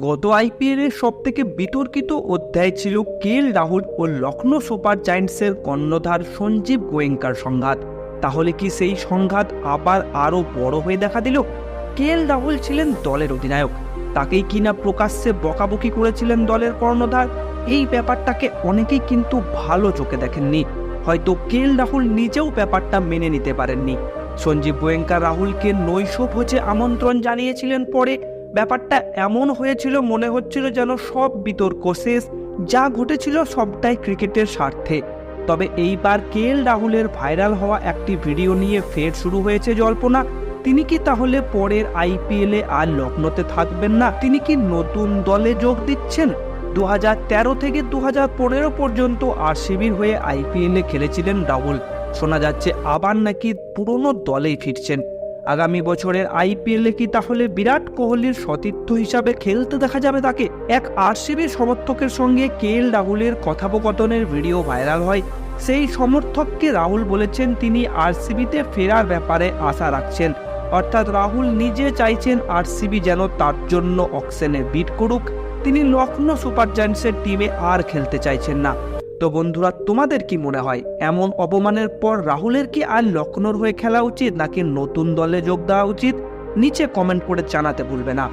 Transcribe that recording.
গত আইপিএলের সব থেকে বিতর্কিত অধ্যায় ছিল কেএল রাহুল ও লখনৌ সুপার জায়ান্টসের কর্ণধার সঞ্জীব গোয়েঙ্কার সংঘাত। তাহলে কি সেই সংঘাত আবার আরও বড় হয়ে দেখা দিল? কেএল রাহুল ছিলেন দলের অধিনায়ক? তাকেই কিনা প্রকাশ্যে বকাবকি করেছিলেন দলের কর্ণধার? এই ব্যাপারটাকে অনেকেই কিন্তু ভালো চোখে দেখেননি। হয়তো কেএল রাহুল নিজেও ব্যাপারটা মেনে নিতে পারেননি। সঞ্জীব গোয়েঙ্কা রাহুলকে নৈশভোজে আমন্ত্রণ জানিয়েছিলেন পরে ব্যাপারটা এমন হয়েছিল, মনে হচ্ছিল যেন সব বিতর্ক শেষ। যা ঘটেছিল সবটাই ক্রিকেটের স্বার্থে। তবে এইবার কেএল রাহুলের ভাইরাল হওয়া একটি ভিডিও নিয়ে ফের শুরু হয়েছে জল্পনা। তিনি কি তাহলে পরের আইপিএলে আর লখনৌতে থাকবেন না? তিনি কি নতুন দলে যোগ দিচ্ছেন? দু হাজার তেরো থেকে দু হাজার পনেরো পর্যন্ত আরসিবির হয়ে আইপিএলে খেলেছিলেন রাহুল। শোনা যাচ্ছে আবার নাকি পুরনো দলেই ফিরছেন। আগামী বছরের আইপিএলে কি তাহলে বিরাট কোহলির সতীর্থ হিসাবে খেলতে দেখা যাবে তাকে? এক আরসিবির সমর্থকের সঙ্গে কে এল রাহুলের কথোপকথনের ভিডিও ভাইরাল হয়। সেই সমর্থককে রাহুল বলেছেন তিনি আরসিবিতে ফেরার ব্যাপারে আশা রাখছেন। অর্থাৎ রাহুল নিজে চাইছেন আরসিবি যেন তার জন্য অক্সেনে বিট করুক। তিনি লখনৌ সুপার জায়ান্টসের টিমে আর খেলতে চাইছেন না। তো বন্ধুরা, তোমাদের কি মনে হয়, এমন অপমানের পর রাহুলের কি আর লখনৌর হয়ে খেলা উচিত, নাকি নতুন দলে যোগ দেওয়া উচিত? নিচে কমেন্ট করে জানাতে ভুলবে না।